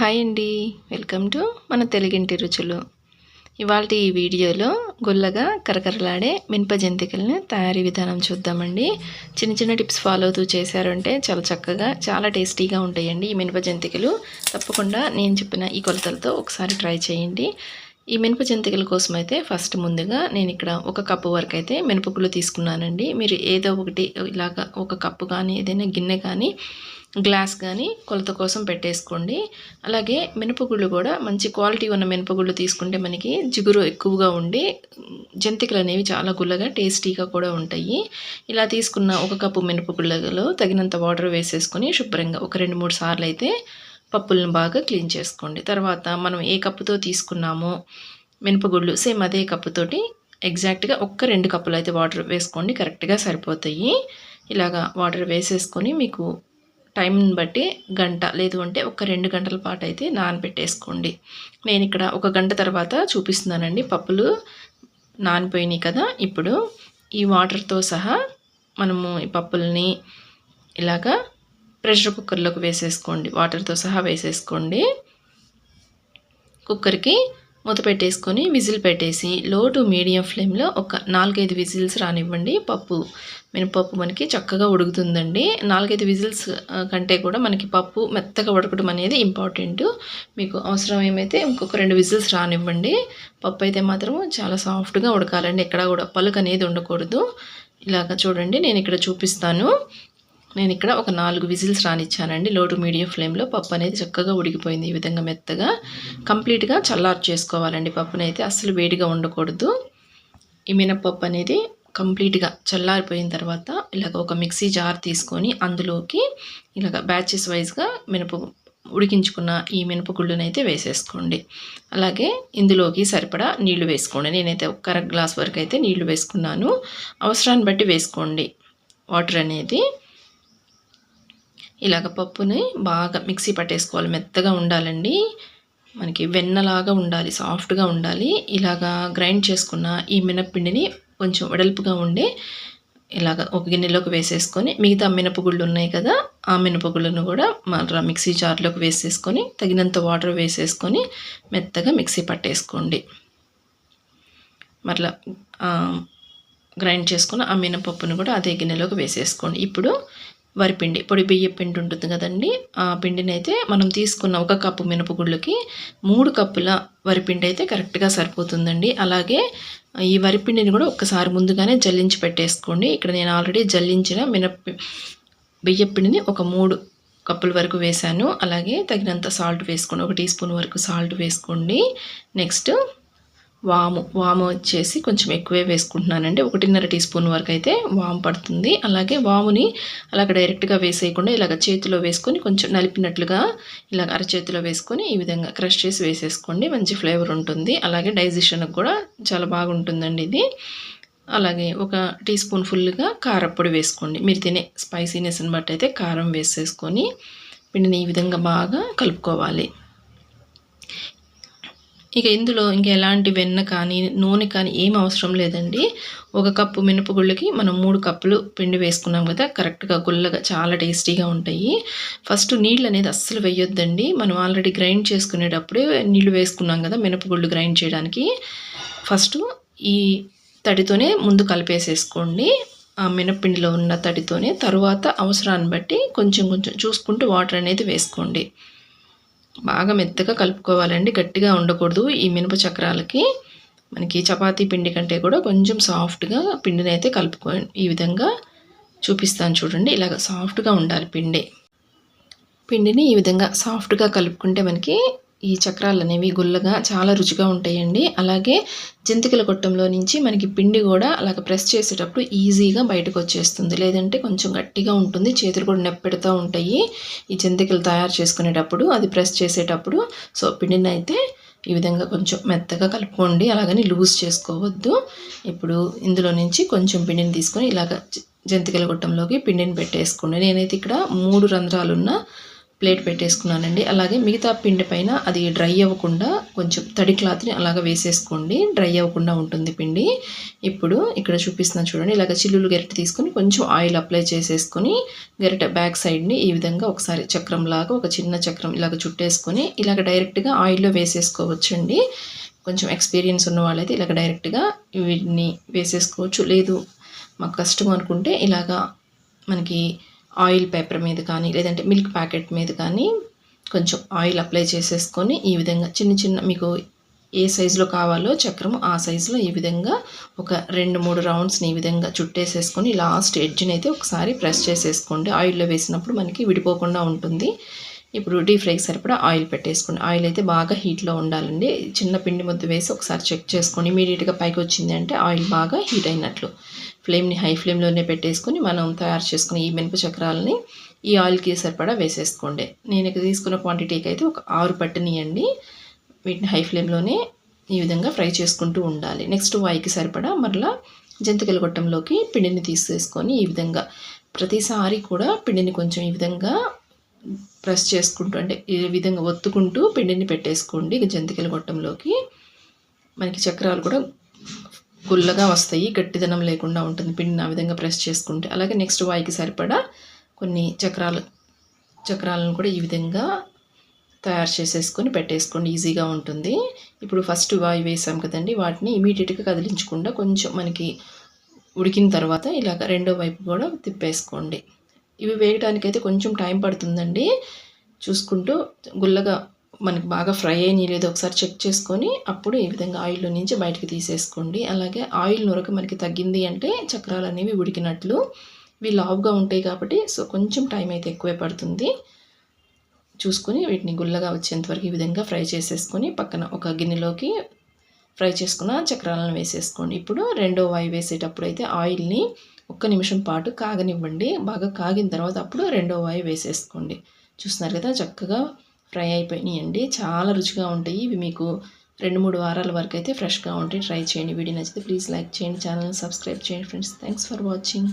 Hi అండి. Welcome to మన తెలుగింటి రుచులు. ఇవాళ ఈ వీడియోలో గుల్లగా కరకరలాడే మినప జంతికల్ని తయారీ విధానం చూద్దామండి. చిన్న చిన్న టిప్స్ ఫాలో అవుతూ చేశారంటే చాలా చక్కగా చాలా టేస్టీగా ఉంటాయండి ఈ మినప జంతికలు. తప్పకుండా నేను చెప్పిన ఈ కొలతలతో ఒకసారి ట్రై చేయండి. ఈ మినప జంతికల కోసం అయితే ఫస్ట్ ముందుగా నేను ఇక్కడ ఒక కప్పు వరకు అయితే మినపగుళ్ళు తీసుకున్నానండి. మీరు ఏదో ఒకటి ఇలాగ ఒక కప్పు కానీ ఏదైనా గిన్నె కానీ గ్లాస్ కానీ కొలత కోసం పెట్టేసుకోండి. అలాగే మినపగుళ్ళు కూడా మంచి క్వాలిటీ ఉన్న మినపగుళ్ళు తీసుకుంటే మనకి జిగురు ఎక్కువగా ఉండి జంతికలు అనేవి చాలా గుల్లగా టేస్టీగా కూడా ఉంటాయి. ఇలా తీసుకున్న ఒక కప్పు మినపగుళ్ళలో తగినంత వాటర్ వేసేసుకొని శుభ్రంగా ఒక రెండు మూడు సార్లు అయితే పప్పులను బాగా క్లీన్ చేసుకోండి. తర్వాత మనం ఏ కప్పుతో తీసుకున్నామో మినపగుళ్ళు సేమ్ అదే కప్పుతోటి ఎగ్జాక్ట్గా ఒక్క రెండు కప్పులు అయితే వాటర్ వేసుకోండి. కరెక్ట్గా సరిపోతాయి. ఇలాగా వాటర్ వేసేసుకొని మీకు టైంని బట్టి గంట లేదు అంటే ఒక రెండు గంటల పాటు అయితే నానబెట్టేసుకోండి. నేను ఇక్కడ ఒక గంట తర్వాత చూపిస్తున్నానండి. పప్పులు నానిపోయినాయి కదా ఇప్పుడు ఈ వాటర్తో సహా మనము ఈ పప్పుల్ని ఇలాగా ప్రెషర్ కుక్కర్లోకి వేసేసుకోండి. వాటర్తో సహా వేసేసుకోండి. కుక్కర్కి మూత పెట్టేసుకొని విజిల్ పెట్టేసి లో టు మీడియం ఫ్లేమ్లో ఒక నాలుగైదు విజిల్స్ రానివ్వండి. పప్పు మినపప్పు మనకి చక్కగా ఉడుకుతుందండి. నాలుగైదు విజిల్స్ కంటే కూడా మనకి పప్పు మెత్తగా ఉడకడం అనేది ఇంపార్టెంట్. మీకు అవసరం ఏమైతే ఇంకొక రెండు విజిల్స్ రానివ్వండి. పప్పు అయితే మాత్రం చాలా సాఫ్ట్గా ఉడకాలండి. ఎక్కడ కూడా పలుకు అనేది ఉండకూడదు. ఇలాగ చూడండి నేను ఇక్కడ చూపిస్తాను. నేను ఇక్కడ ఒక నాలుగు విజిల్స్ రానిచ్చానండి. లో టు మీడియం ఫ్లేమ్లో పప్పు అనేది చక్కగా ఉడికిపోయింది. ఈ విధంగా మెత్తగా కంప్లీట్గా చల్లారు చేసుకోవాలండి పప్పునైతే. అయితే అస్సలు వేడిగా ఉండకూడదు. ఈ మినపప్పు అనేది కంప్లీట్గా చల్లారిపోయిన తర్వాత ఇలాగ ఒక మిక్సీ జార్ తీసుకొని అందులోకి ఇలాగ బ్యాచెస్ వైజ్గా మినప ఉడికించుకున్న ఈ మినపగుళ్ళను అయితే వేసేసుకోండి. అలాగే ఇందులోకి సరిపడా నీళ్ళు వేసుకోండి. నేనైతే ఒక అర గ్లాస్ వరకు అయితే నీళ్ళు వేసుకున్నాను. అవసరాన్ని బట్టి వేసుకోండి. వాటర్ అనేది ఇలాగ పప్పుని బాగా మిక్సీ పట్టేసుకోవాలి. మెత్తగా ఉండాలండి. మనకి వెన్నలాగా ఉండాలి సాఫ్ట్గా ఉండాలి. ఇలాగా గ్రైండ్ చేసుకున్న ఈ మినప్పిండిని కొంచెం వెడల్పుగా ఉండే ఇలాగ ఒక గిన్నెలోకి వేసేసుకొని మిగతా మినపగుళ్ళు ఉన్నాయి కదా ఆ మినపగుళ్ళను కూడా మన మిక్సీ జార్లోకి వేసేసుకొని తగినంత వాటర్ వేసేసుకొని మెత్తగా మిక్సీ పట్టేసుకోండి. మరలా గ్రైండ్ చేసుకున్న ఆ మినపప్పును కూడా అదే గిన్నెలోకి వేసేసుకోండి. ఇప్పుడు వరిపిండి పొడి బియ్య పిండి ఉంటుంది కదండి. ఆ పిండిని అయితే మనం తీసుకున్న ఒక కప్పు మినపగుళ్ళకి మూడు కప్పుల వరిపిండి అయితే కరెక్ట్గా సరిపోతుందండి. అలాగే ఈ వరిపిండిని కూడా ఒక్కసారి ముందుగానే జల్లించి పెట్టేసుకోండి. ఇక్కడ నేను ఆల్రెడీ జల్లించిన మినప బియ్య పిండిని ఒక మూడు కప్పుల వరకు వేశాను. అలాగే తగినంత సాల్ట్ వేసుకోండి. ఒక టీ స్పూన్ వరకు సాల్ట్ వేసుకోండి. నెక్స్ట్ వాము వాము వచ్చేసి కొంచెం ఎక్కువే వేసుకుంటున్నానండి. ఒకటిన్నర టీ స్పూన్ వరకు అయితే వాము పడుతుంది. అలాగే వాముని అలాగ డైరెక్ట్గా వేసేయకుండా ఇలాగ చేతిలో వేసుకొని కొంచెం నలిపినట్లుగా ఇలాగ అరచేతిలో వేసుకొని ఈ విధంగా క్రష్ చేసి వేసేసుకోండి. మంచి ఫ్లేవర్ ఉంటుంది. అలాగే డైజెషన్కి కూడా చాలా బాగుంటుందండి ఇది. అలాగే ఒక టీ స్పూన్ ఫుల్గా కారప్పొడి వేసుకోండి. మీరు తినే స్పైసీనెస్ని బట్టి అయితే కారం వేసేసుకొని పిండిని ఈ విధంగా బాగా కలుపుకోవాలి. ఇక ఇందులో ఇంకా ఎలాంటి వెన్న కానీ నూనె కానీ ఏం అవసరం లేదండి. ఒక కప్పు మినపగుళ్ళకి మనం మూడు కప్పులు పిండి వేసుకున్నాం కదా కరెక్ట్గా గుల్లగా చాలా టేస్టీగా ఉంటాయి. ఫస్ట్ నీళ్ళు అనేది అస్సలు వేయొద్దండి. మనం ఆల్రెడీ గ్రైండ్ చేసుకునేటప్పుడే నీళ్ళు వేసుకున్నాం కదా మినపగుళ్ళు గ్రైండ్ చేయడానికి. ఫస్ట్ ఈ తడితోనే ముందు కలిపేసేసుకోండి. ఆ మినపిండిలో ఉన్న తడితోనే తరువాత అవసరాన్ని బట్టి కొంచెం కొంచెం చూసుకుంటూ వాటర్ అనేది వేసుకోండి. బాగా మెత్తగా కలుపుకోవాలండి. గట్టిగా ఉండకూడదు ఈ మినప చక్రాలకి. మనకి చపాతీ పిండి కంటే కూడా కొంచెం సాఫ్ట్గా పిండిని అయితే కలుపుకో ఈ విధంగా చూపిస్తాను చూడండి. ఇలాగ సాఫ్ట్గా ఉండాలి పిండి. పిండిని ఈ విధంగా సాఫ్ట్గా కలుపుకుంటే మనకి ఈ చక్రాలు అనేవి గుల్లగా చాలా రుచిగా ఉంటాయండి. అలాగే జంతికల గొట్టంలో నుంచి మనకి పిండి కూడా అలాగ ప్రెస్ చేసేటప్పుడు ఈజీగా బయటకు వచ్చేస్తుంది. లేదంటే కొంచెం గట్టిగా ఉంటుంది. చేతులు కూడా నెప్పెడుతూ ఉంటాయి ఈ జంతికలు తయారు చేసుకునేటప్పుడు. అది ప్రెస్ చేసేటప్పుడు. సో పిండిని అయితే ఈ విధంగా కొంచెం మెత్తగా కలుపుకోండి. అలాగని లూజ్ చేసుకోవద్దు. ఇప్పుడు ఇందులో నుంచి కొంచెం పిండిని తీసుకొని ఇలాగ జంతికల గొట్టంలోకి పిండిని పెట్టేసుకోండి. నేనైతే ఇక్కడ మూడు రంధ్రాలున్న ప్లేట్ పెట్టేసుకున్నానండి. అలాగే మిగతా పిండి పైన అది డ్రై అవ్వకుండా కొంచెం తడి క్లాత్ని అలాగ వేసేసుకోండి. డ్రై అవ్వకుండా ఉంటుంది పిండి. ఇప్పుడు ఇక్కడ చూపిస్తున్నాను చూడండి. ఇలాగ చిల్లులు గరిటె తీసుకొని కొంచెం ఆయిల్ అప్లై చేసేసుకొని గరిటె బ్యాక్ సైడ్ని ఈ విధంగా ఒకసారి చక్రం లాగా ఒక చిన్న చక్రం ఇలాగ చుట్టేసుకొని ఇలాగ డైరెక్ట్గా ఆయిల్లో వేసేసుకోవచ్చండి. కొంచెం ఎక్స్పీరియన్స్ ఉన్న వాళ్ళైతే ఇలాగ డైరెక్ట్గా వీటిని వేసేసుకోవచ్చు. లేదు మాకు కష్టం అనుకుంటే ఇలాగా మనకి ఆయిల్ పేపర్ మీద కానీ లేదంటే మిల్క్ ప్యాకెట్ మీద కానీ కొంచెం ఆయిల్ అప్లై చేసేసుకొని ఈ విధంగా చిన్న చిన్న మీకు ఏ సైజులో కావాలో చక్రం ఆ సైజులో ఈ విధంగా ఒక రెండు మూడు రౌండ్స్ని ఈ విధంగా చుట్టేసేసుకొని లాస్ట్ ఎడ్జ్ని అయితే ఒకసారి ప్రెస్ చేసేసుకోండి. ఆయిల్లో వేసినప్పుడు మనకి విడిపోకుండా ఉంటుంది. ఇప్పుడు డీప్ ఫ్రైకి సరిపడా ఆయిల్ పెట్టేసుకోండి. ఆయిల్ అయితే బాగా హీట్లో ఉండాలండి. చిన్న పిండి ముద్ద వేసి ఒకసారి చెక్ చేసుకోండి ఇమీడియట్గా పైకి వచ్చింది అంటే ఆయిల్ బాగా హీట్ అయినట్లు. ఫ్లేమ్ని హై ఫ్లేమ్లోనే పెట్టేసుకొని మనం తయారు చేసుకుని ఈ మినప చక్రాలని ఈ ఆయిల్కి సరిపడా వేసేసుకోండి. నేను ఇక్కడ తీసుకున్న క్వాంటిటీకి అయితే ఒక ఆరు పట్టనియండి. వీటిని హై ఫ్లేమ్లోనే ఈ విధంగా ఫ్రై చేసుకుంటూ ఉండాలి. నెక్స్ట్ వాయికి సరిపడా మరలా జంతికల గొట్టంలోకి పిండిని తీసేసుకొని ఈ విధంగా ప్రతిసారి కూడా పిండిని కొంచెం ఈ విధంగా ప్రెస్ చేసుకుంటూ అంటే ఈ విధంగా ఒత్తుకుంటూ పిండిని పెట్టేసుకోండి. ఇక జంతికల గొట్టంలోకి మనకి చక్రాలు కూడా గుల్లగా వస్తాయి. గట్టిదనం లేకుండా ఉంటుంది. పిండిని ఆ విధంగా ప్రెస్ చేసుకుంటే. అలాగే నెక్స్ట్ వాయికి సరిపడా కొన్ని చక్రాలు చక్రాలను కూడా ఈ విధంగా తయారు చేసేసుకొని పెట్టేసుకోండి. ఈజీగా ఉంటుంది. ఇప్పుడు ఫస్ట్ వాయి వేసాం కదండి. వాటిని ఇమీడియట్గా కదిలించకుండా కొంచెం మనకి ఉడికిన తర్వాత ఇలాగ రెండో వైపు కూడా తిప్పేసుకోండి. ఇవి వేయడానికైతే కొంచెం టైం పడుతుందండి. చూసుకుంటూ గుల్లగా మనకి బాగా ఫ్రై అయినాయి లేదో ఒకసారి చెక్ చేసుకొని అప్పుడు ఈ విధంగా ఆయిల్లో నుంచి బయటకు తీసేసుకోండి. అలాగే ఆయిల్ నొరక మనకి తగ్గింది అంటే చక్రాలు అనేవి ఉడికినట్లు. ఇవి లావుగా ఉంటాయి కాబట్టి సో కొంచెం టైం అయితే ఎక్కువే పడుతుంది. చూసుకొని వీటిని గుల్లగా వచ్చేంత వరకు ఈ విధంగా ఫ్రై చేసేసుకొని పక్కన ఒక గిన్నెలోకి ఫ్రై చేసుకున్న చక్రాలను వేసేసుకోండి. ఇప్పుడు రెండో వాయి వేసేటప్పుడు అయితే ఆయిల్ని ఒక్క నిమిషం పాటు కాగనివ్వండి. బాగా కాగిన తర్వాత అప్పుడు రెండో వాయి వేసేసుకోండి. చూస్తున్నారు కదా చక్కగా ఫ్రై అయిపోయినాయండి. చాలా రుచిగా ఉంటాయి. ఇవి మీకు రెండు మూడు వారాల వరకు అయితే ఫ్రెష్గా ఉంటాయి ట్రై చేయండి. వీడియో నచ్చితే ప్లీజ్ లైక్ చేయండి. ఛానల్ని సబ్స్క్రైబ్ చేయండి ఫ్రెండ్స్. Thanks for watching.